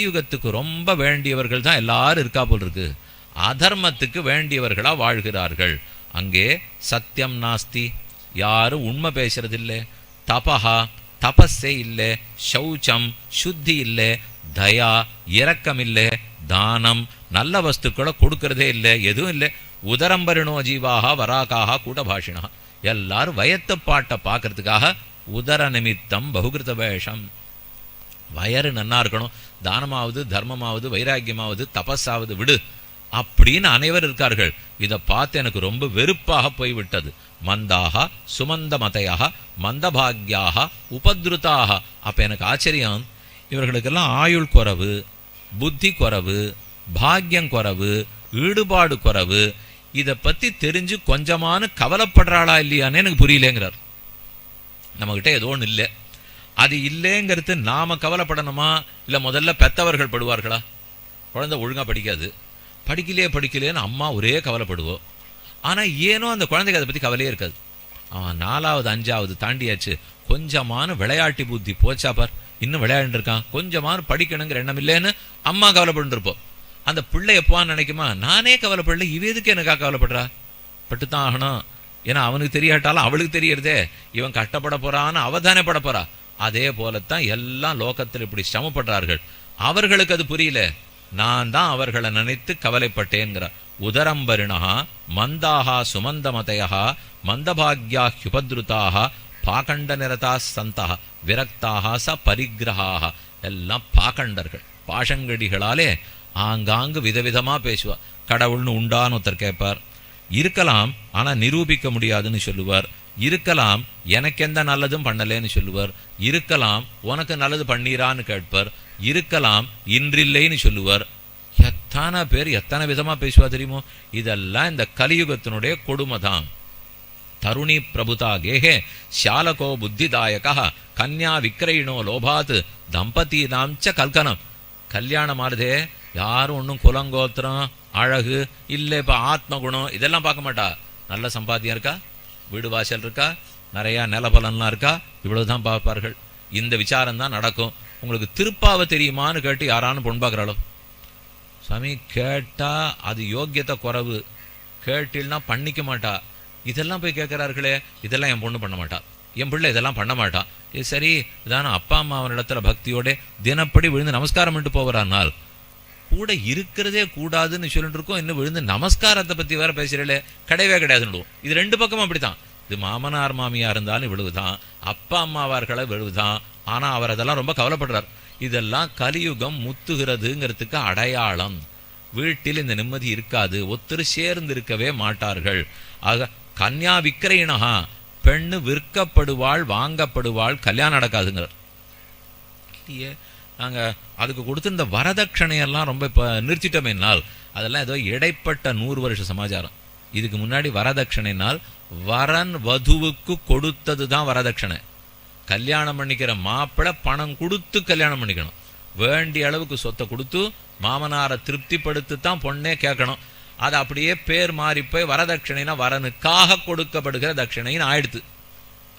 கலியுகத்துக்கு ரொம்ப வேண்டியவர்கள் தான் எல்லாரும் இருக்கா போல் இருக்கு. அதர்மத்துக்கு வேண்டியவர்களா வாழ்கிறார்கள். அங்கே சத்தியம் நாஸ்தி. யாரும் உண்மை பேசுறதில்ல. தபஹா தபஸே இல்லை. சௌச்சம் சுத்தி இல்லை. தயா இரக்கம் இல்லை. தானம் நல்ல வஸ்துக்களை கொடுக்கறதே இல்லை. எதுவும் இல்லை. உதரம்பரிணோ ஜீவாக வராகாக கூடபாஷினா எல்லாரும் வயத்து பாட்டை பார்க்கறதுக்காக உதர நிமித்தம் பகுகிருத வேஷம் வயறு நன்னா இருக்கணும். தானமாவது தர்மமாவது வைராக்கியமாவது தபஸாவது விடு. அப்படின்னு அனைவர் இருக்கார்கள். இதை பார்த்து எனக்கு ரொம்ப வெறுப்பாக போய்விட்டது. மந்தாக சுமந்த மதையாக மந்தபாகியாக உபத்ருதாக. அப்போ எனக்கு ஆச்சரியம். இவர்களுக்கெல்லாம் ஆயுள் குறவு புத்தி குறவு பாக்கியம் குறவு ஈடுபாடு குறவு. இதை பற்றி தெரிஞ்சு கொஞ்சமான கவலைப்படுறாளா இல்லையான்னு எனக்கு புரியலேங்கிறார். நம்மகிட்ட ஏதோ ஒன்று இல்லை. அது இல்லைங்கிறது நாம கவலைப்படணுமா? இல்லை முதல்ல பெத்தவர்கள் படுவார்களா? குழந்தை ஒழுங்கா படிக்காது. படிக்கலையே படிக்கலையேன்னு அம்மா ஒரே கவலைப்படுவோம் ஆனால் ஏனோ அந்த குழந்தைக்கு அதை பற்றி கவலையே இருக்காது. அவன் நாலாவது அஞ்சாவது தாண்டியாச்சு. கொஞ்சமான விளையாட்டு புத்தி போச்சா பார். இன்னும் விளையாண்டுருக்கான் கொஞ்சமான படிக்கணுங்கிற எண்ணம் இல்லைன்னு அம்மா கவலைப்பட்டுருப்போம் அந்த பிள்ளை எப்போவான்னு நினைக்குமா? நானே கவலைப்படல. இவ எதுக்கு எனக்கா கவலைப்படுறா? பட்டுத்தான் ஆகணும். ஏன்னா அவனுக்கு தெரியாட்டாலும் அவளுக்கு தெரியறதே. இவன் கஷ்டப்பட போறான்னு அவதானே பட போறா அதே போலத்தான் எல்லாம் லோகத்தில் இப்படி சிரமப்படுறார்கள். அவர்களுக்கு அது புரியல. நான் தான் அவர்களை நினைத்து கவலைப்பட்டேங்கிறார் உதரம்பரிணா மந்தாகா சுமந்தமதையா மந்தபாக்யா ஹுபத்ருதாக பாகண்ட நிரதா சந்தா விரக்தாக ச பரிகிரகாக எல்லாம் பாகண்டர்கள் பாஷங்கடிகளாலே ஆங்காங்கு விதவிதமா பேசுவா கடவுள்னு உண்டான்னு ஒருத்தர் கேட்பார். இருக்கலாம் ஆனா நிரூபிக்க முடியாதுன்னு சொல்லுவார். இருக்கலாம் எனக்கு எந்த நல்லதும் பண்ணலேன்னு சொல்லுவார். இருக்கலாம் உனக்கு நல்லது பண்ணீரான்னு கேட்பார். இருக்கலாம் இன்றில்லைன்னு சொல்லுவார். எத்தனை பேர் எத்தனை விதமாக பேசுவா தெரியுமோ? இதெல்லாம் இந்த கலியுகத்தினுடைய கொடுமை தான் தருணி பிரபுதா கேஹே ஷாலகோ புத்திதாயகா கன்யா விக்கிரயினோ லோபாத் தம்பதீனாம் ச கல்கனம். கல்யாணம் ஆறுதே யாரும் ஒன்றும் குலங்கோத்திரம் அழகு இல்லை இப்போ ஆத்ம குணம் இதெல்லாம் பார்க்க மாட்டா. நல்ல சம்பாத்தியம் இருக்கா? வீடு வாசல் இருக்கா? நிறையா நிலபலன்லாம் இருக்கா? இவ்வளவுதான் பார்ப்பார்கள். இந்த விசாரம் தான் நடக்கும். உங்களுக்கு திருப்பாவை தெரியுமான்னு கேட்டு யாரானு பொன் பார்க்குறாளோ? சாமி கேட்டால் அது யோக்கியத்தை குறைவு. கேட்டில்னா பண்ணிக்க மாட்டா. இதெல்லாம் போய் கேட்குறார்களே இதெல்லாம் என் பொண்ணு பண்ண மாட்டா. என் பிள்ளை இதெல்லாம் பண்ண மாட்டா. இது சரி இதான அப்பா அம்மா அவனிடத்துல பக்தியோட தினப்படி விழுந்து நமஸ்காரம் பண்ணிட்டு போகிறான்னால் கூட இருக்கிறதே கூடாதுன்னு சொல்லிட்டு இருக்கோம் இன்னும் விழுந்து நமஸ்காரத்தை பத்தி வேற பேசுறீங்களே கிடையவே கிடையாதுன்னு இது ரெண்டு பக்கமும் அப்படித்தான். இது மாமனார் மாமியா இருந்தாலும் விழுவுதான். அப்பா அம்மாவார்களை விழுவுதான். ஆனா அவர் அதெல்லாம் ரொம்ப கவலைப்படுறார். இதெல்லாம் கலியுகம் முத்துகிறதுங்கிறதுக்கு அடையாளம். வீட்டில் இந்த நிம்மதி இருக்காது. ஒத்தரு சேர்ந்து இருக்கவே மாட்டார்கள். ஆக கன்யா விக்கிரயினகா பெண்ணு விற்கப்படுவாள் வாங்கப்படுவாள் கல்யாணம் நடக்காதுங்கிறார். இல்லையே நாங்கள் அதுக்கு கொடுத்துருந்த வரதட்சணையெல்லாம் ரொம்ப இப்போ நிறுத்திட்டோமேனால் அதெல்லாம் ஏதோ இடைப்பட்ட நூறு வருஷ சமாச்சாரம். இதுக்கு முன்னாடி வரதட்சணைனால் வரன் வதுவுக்கு கொடுத்தது தான் வரதட்சணை. கல்யாணம் பண்ணிக்கிற மாப்பிள்ளை பணம் கொடுத்து கல்யாணம் பண்ணிக்கணும். வேண்டிய அளவுக்கு சொத்தை கொடுத்து மாமனாரை திருப்திப்படுத்து தான் பொண்ணே கேட்கணும். அது அப்படியே பேர் மாறி போய் வரதட்சணைனா வரனுக்காக கொடுக்கப்படுகிற தட்சணைன்னு ஆயிடுத்து.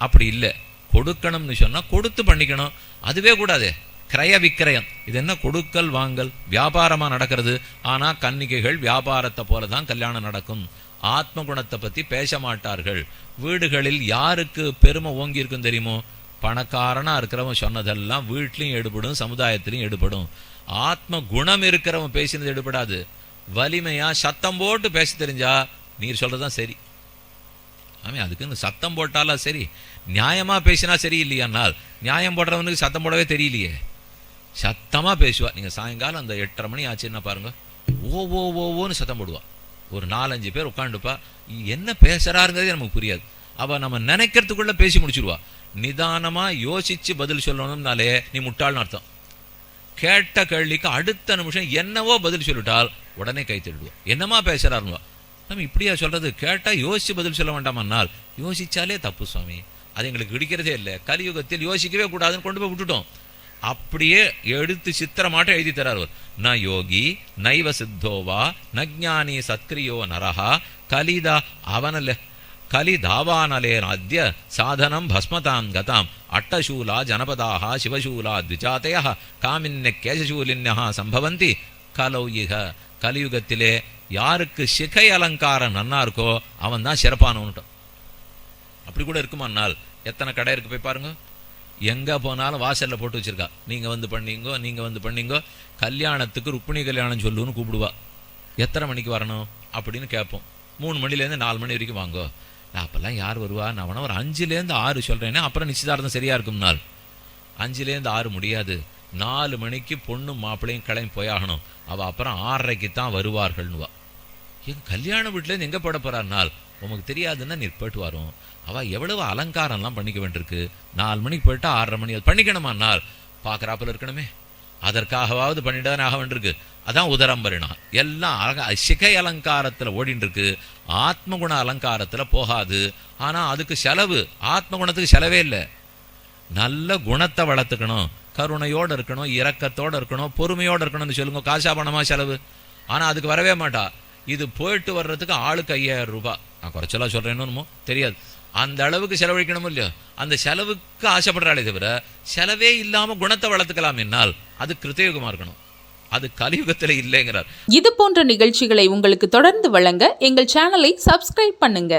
அப்படி இல்லை. கொடுக்கணும்னு சொன்னால் கொடுத்து பண்ணிக்கணும். அதுவே கூடாதே. கிரய விக்கிரயம் இது என்ன? கொடுக்கல் வாங்கல். வியாபாரமாக நடக்கிறது. ஆனால் கன்னிகைகள் வியாபாரத்தை போல தான் கல்யாணம் நடக்கும். ஆத்ம குணத்தை பற்றி பேச மாட்டார்கள். வீடுகளில் யாருக்கு பெருமை ஓங்கி இருக்கும் தெரியுமோ? பணக்காரனாக இருக்கிறவன் சொன்னதெல்லாம் வீட்லையும் எடுபடும் சமுதாயத்திலையும் எடுபடும். ஆத்ம குணம் இருக்கிறவன் பேசினது எடுபடாது. வலிமையாக சத்தம் போட்டு பேச தெரிஞ்சா நீர் சொல்றதுதான் சரி. ஆமே அதுக்குன்னு சத்தம் போட்டாலாம் சரி. நியாயமாக பேசினா சரி இல்லையானால் நியாயம் போடுறவனுக்கு சத்தம் போடவே தெரியலையே. சத்தமாக பேசுவா. நீங்க சாயங்காலம் அந்த எட்டரை மணி ஆச்சுன்னா பாருங்க? ஓ ஓ ஓ ஓன்னு சத்தம் போடுவா. ஒரு நாலஞ்சு பேர் உட்காந்துப்பா என்ன பேசுகிறாருங்கிறதே நமக்கு புரியாது. அவள் நம்ம நினைக்கிறதுக்குள்ளே பேசி முடிச்சுடுவா நிதானமாக யோசிச்சு பதில் சொல்லணும்னாலே நீ முட்டாள்னு அர்த்தம். கேட்ட கேள்விக்கு அடுத்த நிமிஷம் என்னவோ பதில் சொல்லிட்டால் உடனே கை தள்ளிடுவோம் என்னமா பேசுறாருவா நம்ம இப்படியா சொல்றது? கேட்டால் யோசித்து பதில் சொல்ல வேண்டாமன்னால் யோசிச்சாலே தப்பு சுவாமி. அது எங்களுக்கு பிடிக்கிறதே இல்லை. கலியுகத்தில் யோசிக்கவே கூடாதுன்னு கொண்டு போய் விட்டுட்டோம். அப்படியே எடுத்து சித்திரமாட்டம் எழுதி தரார் அவர் ந யோகி நைவ சித்தோவா ந ஞானி சத்கிரியோ நரஹா கலிதா அவனல்ல கலி தாவானலேனாத்ய சாதனம் பஸ்மதாம் கதாம் அட்டசூலா ஜனபதாக சிவசூலா த்விஜாதய காமின்ய கேசசூலின்யா சம்பவந்தி கலௌ இக கலியுகத்திலே யாருக்கு சிகை அலங்காரம் நன்னா இருக்கோ அவன் தான் சிறப்பானவன்ட்டோம் அப்படி கூட இருக்குமானால் எத்தனை கடை இருக்கு போய் பாருங்க. எங்கே போனாலும் வாசல்ல போட்டு வச்சுருக்கா. நீங்கள் வந்து பண்ணீங்கோ நீங்கள் வந்து பண்ணீங்கோ கல்யாணத்துக்கு ருக்மிணி கல்யாணம் சொல்லுன்னு கூப்பிடுவா. எத்தனை மணிக்கு வரணும் அப்படின்னு கேட்போம். மூணு மணிலேருந்து நாலு மணி வரைக்கும் வாங்கோ. நான் அப்போல்லாம் யார் வருவா? நான் வேணா ஒரு அஞ்சுலேருந்து ஆறு சொல்கிறேன்னா அப்புறம் நிச்சயதார்த்தம் சரியாக இருக்கும் நாள். அஞ்சுலேருந்து ஆறு முடியாது. நாலு மணிக்கு பொண்ணும் மாப்பிள்ளையும் கிளம்பி போயாகணும் அவள் அப்புறம் ஆறரைக்கு தான் வருவார்கள்னுவா. எங்கள் கல்யாண வீட்டிலேருந்து எங்கே போட போறாருனால் உமக்கு தெரியாதுன்னா நீ போயிட்டு வரும். அவள் எவ்வளவு அலங்காரம்லாம் பண்ணிக்க வேண்டியிருக்கு. நாலு மணிக்கு போயிட்டா ஆறரை மணி அது பண்ணிக்கணுமா நாள் பார்க்குறாப்புல இருக்கணுமே. அதற்காகவாவது பண்ணிட்டு ஆக வேண்டியிருக்கு. அதான் உதரம்பரிணா எல்லாம் அழகா சிகை அலங்காரத்தில் ஓடின்னு ஆத்ம ஆத்மகுண அலங்காரத்தில் போகாது. ஆனால் அதுக்கு செலவு ஆத்மகுணத்துக்கு செலவே இல்லை. நல்ல குணத்தை வளர்த்துக்கணும். கருணையோடு இருக்கணும் இரக்கத்தோடு இருக்கணும் பொறுமையோடு இருக்கணும்னு சொல்லுங்க. காசா பணமாக செலவு. ஆனால் அதுக்கு வரவே மாட்டா. இது போயிட்டு வர்றதுக்கு ஆளுக்கு ஐயாயிரம் ரூபாய் நான் குறைச்சலா சொல்றேன்னு தெரியாது. அந்த அளவுக்கு செலவழிக்கணுமோ இல்லையோ? அந்த செலவுக்கு ஆசைப்படுறாளே தவிர செலவே இல்லாமல் குணத்தை வளர்த்துக்கலாம் என்னால் அது கிருத்தயுகமாக இருக்கணும். அது கலியுகத்தில் இல்லைங்கிறார். இது போன்ற நிகழ்ச்சிகளை உங்களுக்கு தொடர்ந்து வழங்க எங்கள் சேனலை சப்ஸ்கிரைப் பண்ணுங்க.